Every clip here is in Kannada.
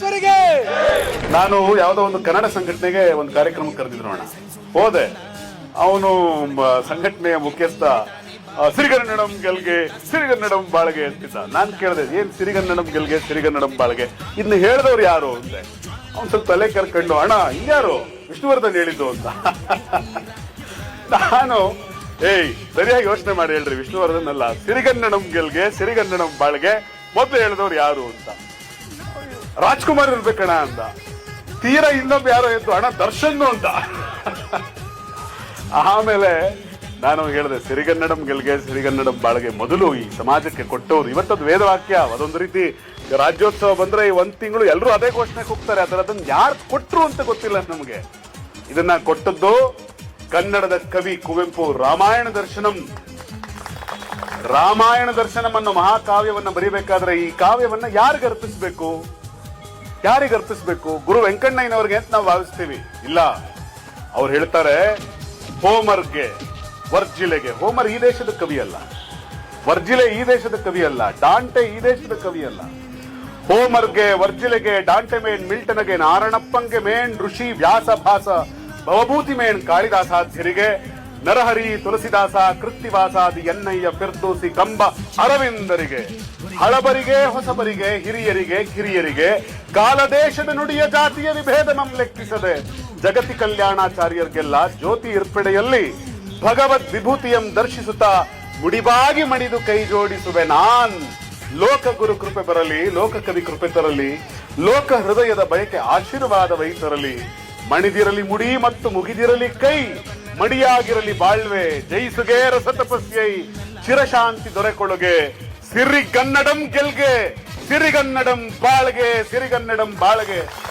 ಚಾಮುಂಡೇಶ್ವರಿಗೆ ನಾನು ಯಾವುದೋ ಒಂದು ಕನ್ನಡ ಸಂಘಟನೆಗೆ ಒಂದು ಕಾರ್ಯಕ್ರಮ ಕರೆದಿದ್ರು ಅಣ್ಣ. ಹೋದೆ. ಅವನು ಸಂಘಟನೆಯ ಮುಖ್ಯಸ್ಥ ಸಿರಿಗನ್ನಡಂ ಗೆಲ್ಗೆ, ಸಿರಿಗನ್ನಡಂ ಬಾಳ್ಗೆ ಅಂತಿದ್ದ. ನಾನು ಕೇಳಿದೆ, ಏನ್ ಸಿರಿಗನ್ನಡಂ ಗೆಲ್ಗೆ, ಸಿರಿಗನ್ನಡಂ ಬಾಳ್ಗೆ? ಇದನ್ನ ಹೇಳಿದವ್ರು ಯಾರು ಅಂದೆ. ಅವ್ನು ಸ್ವಲ್ಪ ತಲೆ ಕರ್ಕೊಂಡು, ಅಣ್ಣ, ಇನ್ಯಾರು? ವಿಷ್ಣುವರ್ಧನ್ ಹೇಳಿದ್ದು ಅಂತ. ನಾನು, ಏಯ್, ಸರಿಯಾಗಿ ಯೋಚನೆ ಮಾಡಿ ಹೇಳ್ರಿ ವಿಷ್ಣುವರ್ಧನ್ ಅಲ್ಲ ಸಿರಿಗನ್ನಡಂ ಗೆಲ್ಗೆ, ಸಿರಿಗನ್ನಡಂ ಬಾಳ್ಗೆ, ಮೊದಲು ಹೇಳಿದವ್ರು ಯಾರು ಅಂತ. ರಾಜ್ಕುಮಾರ್ ಇರ್ಬೇಕಣ ಅಂತ. ತೀರಾ ಇನ್ನೊಬ್ಬ ಯಾರೋ ಇತ್ತು ಅಣ್ಣ ದರ್ಶನ್ ಅಂತ. ಆಮೇಲೆ ನಾನು ಹೇಳಿದೆ, ಸಿರಿಗನ್ನಡಂ ಗೆಲ್ಗೆ, ಸಿರಿಗನ್ನಡಂ ಬಾಳ್ಗೆ ಮೊದಲು ಈ ಸಮಾಜಕ್ಕೆ ಕೊಟ್ಟವರು. ಇವತ್ತದು ವೇದವಾಕ್ಯ, ಅದೊಂದು ರೀತಿ ರಾಜ್ಯೋತ್ಸವ ಬಂದ್ರೆ ಈ ಒಂದ್ ತಿಂಗಳು ಎಲ್ಲರೂ ಅದೇ ಘೋಷಣೆ ಹೋಗ್ತಾರೆ. ಅದರ ಅದನ್ನ ಯಾರು ಕೊಟ್ರು ಅಂತ ಗೊತ್ತಿಲ್ಲ ನಮಗೆ. ಇದನ್ನ ಕೊಟ್ಟದ್ದು ಕನ್ನಡದ ಕವಿ ಕುವೆಂಪು ರಾಮಾಯಣ ದರ್ಶನಂ. ರಾಮಾಯಣ ದರ್ಶನಂ ಅನ್ನೋ ಮಹಾಕಾವ್ಯವನ್ನ ಬರೀಬೇಕಾದ್ರೆ ಈ ಕಾವ್ಯವನ್ನ ಯಾರಿಗೆ ಅರ್ಪಿಸ್ಬೇಕು? ಯಾರಿಗೆ ಅರ್ಪಿಸಬೇಕು? ಗುರು ವೆಂಕಣ್ಣಯ್ಯನವ್ರಿಗೆ ಅಂತ ನಾವು ಭಾವಿಸ್ತೀವಿ. ಇಲ್ಲ. ಅವ್ರು ಹೇಳ್ತಾರೆ, ಹೋಮರ್ಗೆ, ವರ್ಜಿಲೆಗೆ. ಹೋಮರ್ ಈ ದೇಶದ ಕವಿ ಅಲ್ಲ ವರ್ಜಿಲೆ ಈ ದೇಶದ ಕವಿ ಅಲ್ಲ ಡಾಂಟೆ ಈ ದೇಶದ ಕವಿ ಅಲ್ಲ ಹೋಮರ್ಗೆ, ವರ್ಜಿಲೆಗೆ, ಡಾಂಟೆ ಮೇನ್, ಮಿಲ್ಟನಗೆ, ನಾರಣಪ್ಪಂಗೆ ಮೇನ್, ಋಷಿ ವ್ಯಾಸ ಭಾಸ ಭವಭೂತಿ ಮೇನ್, ಕಾಳಿದಾಸಾಧ್ಯರಿಗೆ ನರಹರಿ ತುಳಸಿದಾಸ, ಕೃತ್ತಿವಾಸಾದಿ ಎನ್ನಯ್ಯ ಫಿರ್ದೋಸಿ ಕಂಬ ಅರವಿಂದರಿಗೆ, ಹಳಬರಿಗೆ, ಹೊಸಬರಿಗೆ, ಹಿರಿಯರಿಗೆ, ಕಿರಿಯರಿಗೆ ಕಾಲದೇಶದ ನುಡಿಯ ಜಾತಿಯ ವಿಭೇದನಂ ಲೆಕ್ಕಿಸದೆ ಜಗತಿ ಕಲ್ಯಾಣಾಚಾರ್ಯರಿಗೆಲ್ಲ ಜ್ಯೋತಿ ಇರ್ಪಡೆಯಲ್ಲಿ ಭಗವದ್ ವಿಭೂತಿಯಂ ದರ್ಶಿಸುತ್ತಾ ಮುಡಿಬಾಗಿ ಮಣಿದು ಕೈ ಜೋಡಿಸುವೆ ನಾನ್. ಲೋಕ ಗುರು ಕೃಪೆ ಬರಲಿ, ಲೋಕ ಕವಿ ಕೃಪೆ ತರಲಿ, ಲೋಕ ಹೃದಯದ ಬಯಕೆ ಆಶೀರ್ವಾದ ವಹಿಸರಲಿ. ಮಣಿದಿರಲಿ ಮುಡಿ ಮತ್ತು ಮುಗಿದಿರಲಿ ಕೈ. ಮಡಿಯಾಗಿರಲಿ ಬಾಳ್ವೆ. ಜಯಿಸುಗೆ ರಸ ತಪಸ್ಯೈ ಚಿರಶಾಂತಿ ದೊರೆಕೊಳುಗೆ. ಸಿರಿಗನ್ನಡಂ ಗೆಲ್ಗೆ. ಸಿರಿಗನ್ನಡಂ ಬಾಳ್ಗೆ. ಸಿರಿಗನ್ನಡಂ ಬಾಳ್ಗೆ.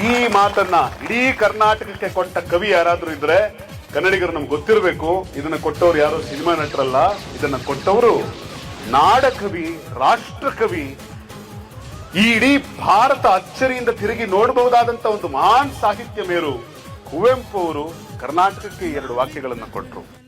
ಈ ಮಾತನ್ನ ಇಡೀ ಕರ್ನಾಟಕಕ್ಕೆ ಕೊಟ್ಟ ಕವಿ ಯಾರಾದ್ರೂ ಇದ್ರೆ ಕನ್ನಡಿಗರು ನಮ್ಗೆ ಗೊತ್ತಿರಬೇಕು. ಇದನ್ನ ಕೊಟ್ಟವ್ರು ಯಾರು? ಸಿನಿಮಾ ನಟರಲ್ಲ. ಇದನ್ನ ಕೊಟ್ಟವರು ನಾಡ ಕವಿ ರಾಷ್ಟ್ರ ಕವಿ ಈ ಇಡೀ ಭಾರತ ಅಚ್ಚರಿಯಿಂದ ತಿರುಗಿ ನೋಡಬಹುದಾದಂತ ಒಂದು ಮಹಾನ್ ಸಾಹಿತ್ಯ ಮೇರು. ಕುವೆಂಪು ಅವರು ಕರ್ನಾಟಕಕ್ಕೆ ಎರಡು ವಾಕ್ಯಗಳನ್ನು ಕೊಟ್ಟರು.